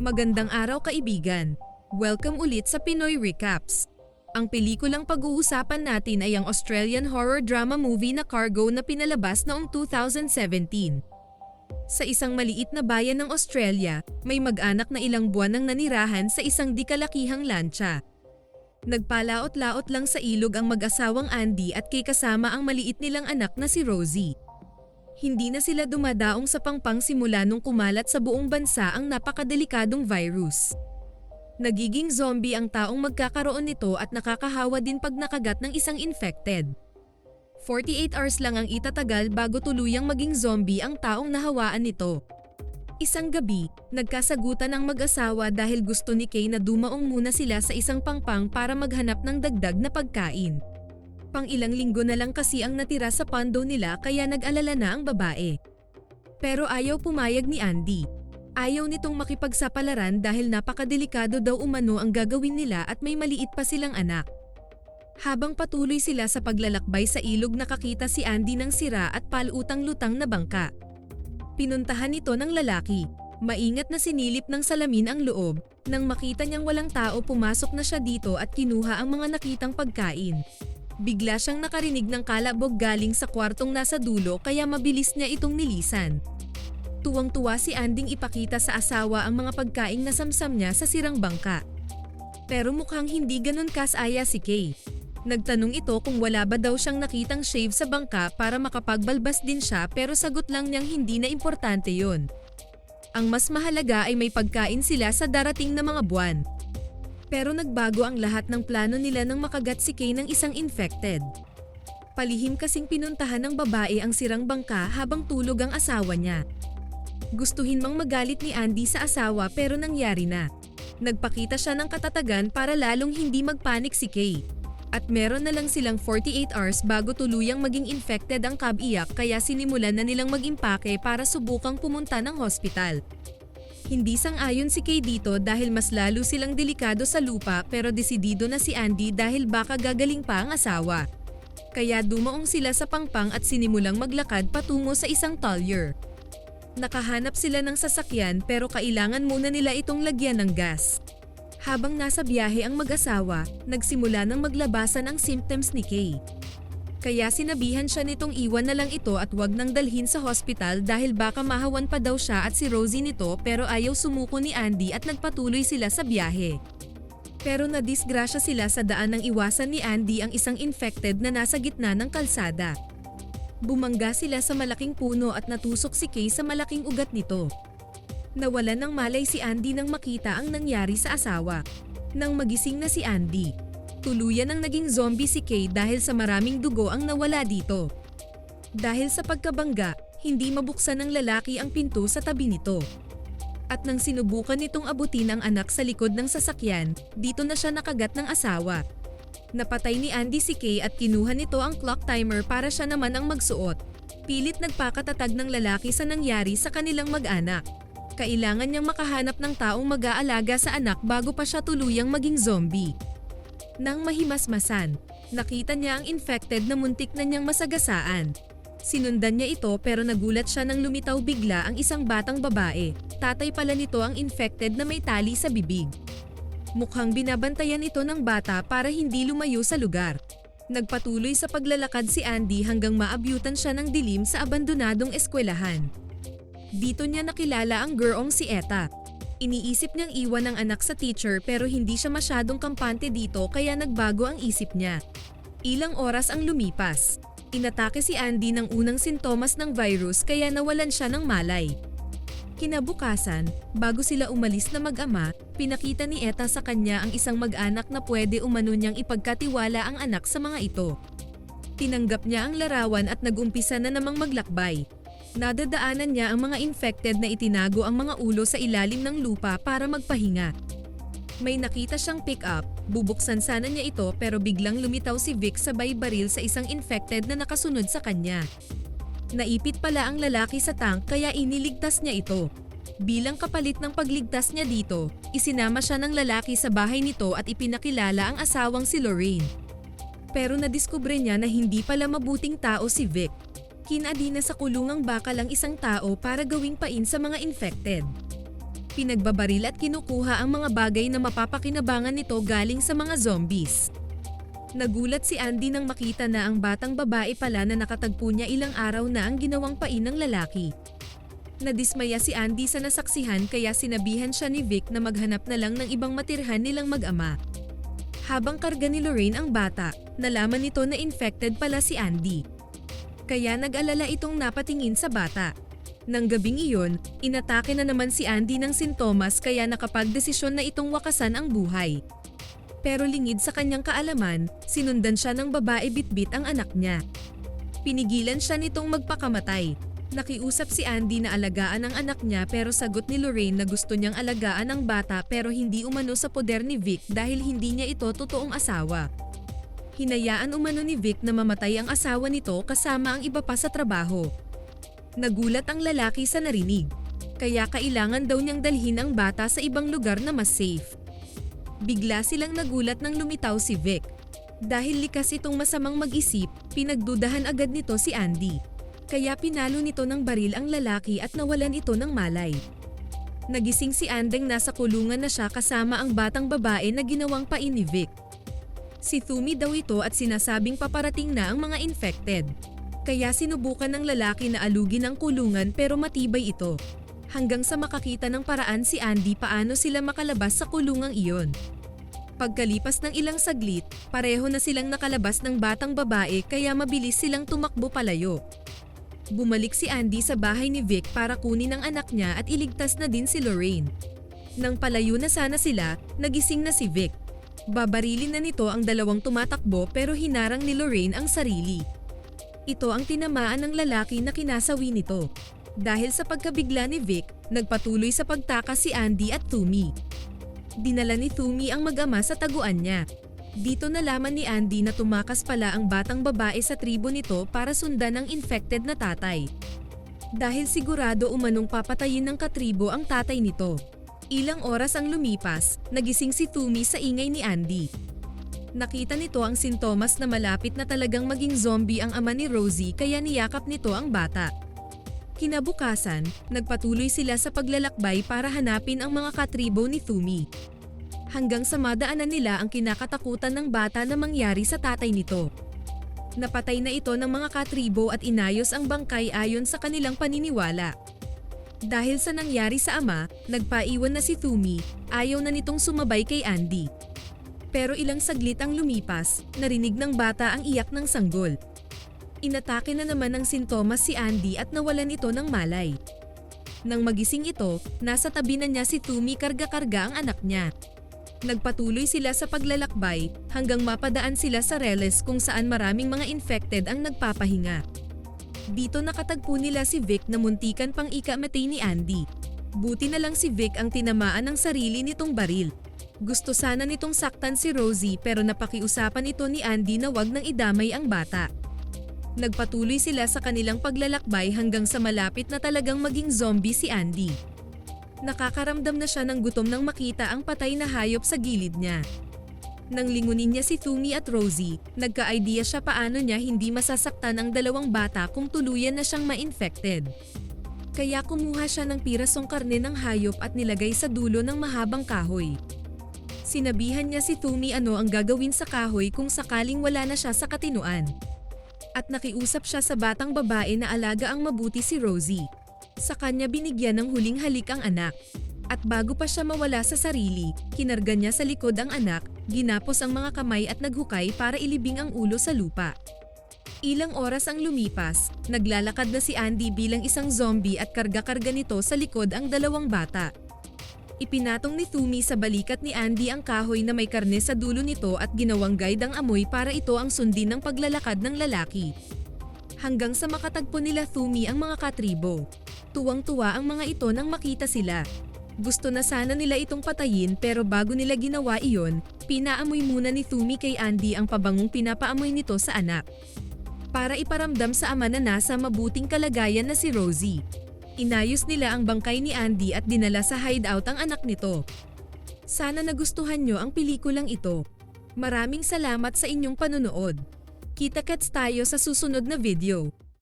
Magandang araw kaibigan. Welcome ulit sa Pinoy Recaps. Ang pelikulang pag-uusapan natin ay ang Australian horror drama movie na Cargo na pinalabas noong 2017. Sa isang maliit na bayan ng Australia, may mag-anak na ilang buwan nang nanirahan sa isang di kalakihang lancha. Nagpalaot-laot lang sa ilog ang mag-asawang Andy at kay kasama ang maliit nilang anak na si Rosie. Hindi na sila dumadaong sa pangpang simula nung kumalat sa buong bansa ang napakadelikadong virus. Nagiging zombie ang taong magkakaroon nito at nakakahawa din pag nakagat ng isang infected. 48 hours lang ang itatagal bago tuluyang maging zombie ang taong nahawaan nito. Isang gabi, nagkasagutan ang mag-asawa dahil gusto ni Kay na dumaong muna sila sa isang pangpang para maghanap ng dagdag na pagkain. Pang ilang linggo na lang kasi ang natira sa pondo nila kaya nag-alala na ang babae. Pero ayaw pumayag ni Andy. Ayaw nitong makipagsapalaran dahil napakadelikado daw umano ang gagawin nila at may maliit pa silang anak. Habang patuloy sila sa paglalakbay sa ilog nakakita si Andy ng sira at palutang-lutang na bangka. Pinuntahan ito ng lalaki. Maingat na sinilip ng salamin ang loob. Nang makita niyang walang tao pumasok na siya dito at kinuha ang mga nakitang pagkain. Bigla siyang nakarinig ng kalabog galing sa kwartong nasa dulo kaya mabilis niya itong nilisan. Tuwang-tuwa si Anding ipakita sa asawa ang mga pagkaing nasamsam niya sa sirang bangka. Pero mukhang hindi ganun kasaya si Kay. Nagtanong ito kung wala ba daw siyang nakitang shave sa bangka para makapagbalbas din siya pero sagot lang niyang hindi na importante yon. Ang mas mahalaga ay may pagkain sila sa darating na mga buwan. Pero nagbago ang lahat ng plano nila nang makagat si Kay ng isang infected. Palihim kasing pinuntahan ng babae ang sirang bangka habang tulog ang asawa niya. Gustuhin mang magalit ni Andy sa asawa pero nangyari na. Nagpakita siya ng katatagan para lalong hindi magpanik si Kay. At meron na lang silang 48 hours bago tuluyang maging infected ang kabiyak kaya sinimulan na nilang mag-impake para subukang pumunta ng hospital. Hindi sang-ayon si Kay dito dahil mas lalo silang delikado sa lupa pero desidido na si Andy dahil baka gagaling pa ang asawa. Kaya dumaong sila sa pangpang at sinimulang maglakad patungo sa isang talyer. Nakahanap sila ng sasakyan pero kailangan muna nila itong lagyan ng gas. Habang nasa biyahe ang mag-asawa, nagsimula ng maglabasan ang symptoms ni Kay. Kaya sinabihan siya nitong iwan na lang ito at wag nang dalhin sa hospital dahil baka mahawan pa daw siya at si Rosie nito pero ayaw sumuko ni Andy at nagpatuloy sila sa biyahe. Pero nadisgrasya sila sa daan nang iwasan ni Andy ang isang infected na nasa gitna ng kalsada. Bumangga sila sa malaking puno at natusok si Kay sa malaking ugat nito. Nawalan ng malay si Andy nang makita ang nangyari sa asawa. Nang magising na si Andy, tuluyan ang naging zombie si Kay dahil sa maraming dugo ang nawala dito. Dahil sa pagkabangga, hindi mabuksan ng lalaki ang pinto sa tabi nito. At nang sinubukan nitong abutin ang anak sa likod ng sasakyan, dito na siya nakagat ng asawa. Napatay ni Andy si Kay at kinuha nito ang clock timer para siya naman ang magsuot. Pilit nagpakatatag ng lalaki sa nangyari sa kanilang mag-anak. Kailangan niyang makahanap ng taong mag-aalaga sa anak bago pa siya tuluyang maging zombie. Nang mahimasmasan, nakita niya ang infected na muntik na niyang masagasaan. Sinundan niya ito pero nagulat siya nang lumitaw bigla ang isang batang babae. Tatay pala nito ang infected na may tali sa bibig. Mukhang binabantayan ito ng bata para hindi lumayo sa lugar. Nagpatuloy sa paglalakad si Andy hanggang maabyutan siya ng dilim sa abandonadong eskwelahan. Dito niya nakilala ang girong si Eta. Iniisip niyang iwan ang anak sa teacher pero hindi siya masyadong kampante dito kaya nagbago ang isip niya. Ilang oras ang lumipas. Inatake si Andy ng unang sintomas ng virus kaya nawalan siya ng malay. Kinabukasan, bago sila umalis na mag-ama, pinakita ni Eta sa kanya ang isang mag-anak na pwede umano niyang ipagkatiwala ang anak sa mga ito. Tinanggap niya ang larawan at nagumpisa na namang maglakbay. Nadadaanan niya ang mga infected na itinago ang mga ulo sa ilalim ng lupa para magpahinga. May nakita siyang pick-up, bubuksan sana niya ito pero biglang lumitaw si Vic sabay baril sa isang infected na nakasunod sa kanya. Naipit pala ang lalaki sa tank kaya iniligtas niya ito. Bilang kapalit ng pagligtas niya dito, isinama siya ng lalaki sa bahay nito at ipinakilala ang asawang si Lorraine. Pero nadiskubre niya na hindi pala mabuting tao si Vic. Kinadi na sa kulungang bakal ang isang tao para gawing pain sa mga infected. Pinagbabaril at kinukuha ang mga bagay na mapapakinabangan nito galing sa mga zombies. Nagulat si Andy nang makita na ang batang babae pala na nakatagpo niya ilang araw na ang ginawang pain ng lalaki. Nadismaya si Andy sa nasaksihan kaya sinabihan siya ni Vic na maghanap na lang ng ibang matirhan nilang mag-ama. Habang karga ni Lorraine ang bata, nalaman nito na infected pala si Andy. Kaya nag-alala itong napatingin sa bata. Nang gabing iyon, inatake na naman si Andy ng sintomas kaya nakapagdesisyon na itong wakasan ang buhay. Pero lingid sa kanyang kaalaman, sinundan siya ng babae bitbit ang anak niya. Pinigilan siya nitong magpakamatay. Nakiusap si Andy na alagaan ang anak niya pero sagot ni Lorraine na gusto niyang alagaan ang bata pero hindi umano sa poder ni Vic dahil hindi niya ito totoong asawa. Hinayaan umano ni Vic na mamatay ang asawa nito kasama ang iba pa sa trabaho. Nagulat ang lalaki sa narinig. Kaya kailangan daw niyang dalhin ang bata sa ibang lugar na mas safe. Bigla silang nagulat nang lumitaw si Vic. Dahil likas itong masamang mag-isip, pinagdudahan agad nito si Andy. Kaya pinalo nito ng baril ang lalaki at nawalan ito ng malay. Nagising si Andeng nasa kulungan na siya kasama ang batang babae na ginawang pain ni Vic. Si Thumi daw ito at sinasabing paparating na ang mga infected. Kaya sinubukan ng lalaki na alugin ang kulungan pero matibay ito. Hanggang sa makakita ng paraan si Andy paano sila makalabas sa kulungang iyon. Pagkalipas ng ilang saglit, pareho na silang nakalabas ng batang babae kaya mabilis silang tumakbo palayo. Bumalik si Andy sa bahay ni Vic para kunin ang anak niya at iligtas na din si Lorraine. Nang palayo na sana sila, nagising na si Vic. Babarilin na nito ang dalawang tumatakbo pero hinarang ni Lorraine ang sarili. Ito ang tinamaan ng lalaki na kinasawi nito. Dahil sa pagkabigla ni Vic, nagpatuloy sa pagtakas si Andy at Tumi. Dinala ni Tumi ang mag-ama sa taguan niya. Dito nalaman ni Andy na tumakas pala ang batang babae sa tribo nito para sundan ang infected na tatay. Dahil sigurado umanong papatayin ng katribo ang tatay nito. Ilang oras ang lumipas, nagising si Tumi sa ingay ni Andy. Nakita nito ang sintomas na malapit na talagang maging zombie ang ama ni Rosie kaya niyakap nito ang bata. Kinabukasan, nagpatuloy sila sa paglalakbay para hanapin ang mga katribo ni Tumi. Hanggang sa madaanan nila ang kinakatakutan ng bata na mangyari sa tatay nito. Napatay na ito ng mga katribo at inayos ang bangkay ayon sa kanilang paniniwala. Dahil sa nangyari sa ama, nagpaiwan na si Tumi, ayaw na nitong sumabay kay Andy. Pero ilang saglit ang lumipas, narinig ng bata ang iyak ng sanggol. Inatake na naman ng sintomas si Andy at nawalan ito ng malay. Nang magising ito, nasa tabi na niya si Tumi karga-karga ang anak niya. Nagpatuloy sila sa paglalakbay hanggang mapadaan sila sa Reles kung saan maraming mga infected ang nagpapahinga. Dito nakatagpo nila si Vic na muntikan pang ikamatay ni Andy. Buti na lang si Vic ang tinamaan ng sarili nitong baril. Gusto sana nitong saktan si Rosie pero napakiusapan ito ni Andy na wag nang idamay ang bata. Nagpatuloy sila sa kanilang paglalakbay hanggang sa malapit na talagang maging zombie si Andy. Nakakaramdam na siya ng gutom nang makita ang patay na hayop sa gilid niya. Nang lingunin niya si Tumi at Rosie, nagka-idea siya paano niya hindi masasaktan ang dalawang bata kung tuluyan na siyang ma-infected. Kaya kumuha siya ng pirasong karne ng hayop at nilagay sa dulo ng mahabang kahoy. Sinabihan niya si Tumi ano ang gagawin sa kahoy kung sakaling wala na siya sa katinuan. At nakiusap siya sa batang babae na alaga ang mabuti si Rosie. Sa kanya binigyan ng huling halik ang anak. At bago pa siya mawala sa sarili, kinarga niya sa likod ang anak, ginapos ang mga kamay at naghukay para ilibing ang ulo sa lupa. Ilang oras ang lumipas, naglalakad na si Andy bilang isang zombie at karga-karga nito sa likod ang dalawang bata. Ipinatong ni Tumi sa balikat ni Andy ang kahoy na may karne sa dulo nito at ginawang guide ang amoy para ito ang sundin ng paglalakad ng lalaki. Hanggang sa makatagpo nila Tumi ang mga katribo. Tuwang-tuwa ang mga ito nang makita sila. Gusto na sana nila itong patayin pero bago nila ginawa iyon, pinaamoy muna ni Tumi kay Andy ang pabangong pinapaamoy nito sa anak. Para iparamdam sa ama na nasa mabuting kalagayan na si Rosie. Inayos nila ang bangkay ni Andy at dinala sa hideout ang anak nito. Sana nagustuhan nyo ang pelikulang ito. Maraming salamat sa inyong panonood. Kita-kits tayo sa susunod na video.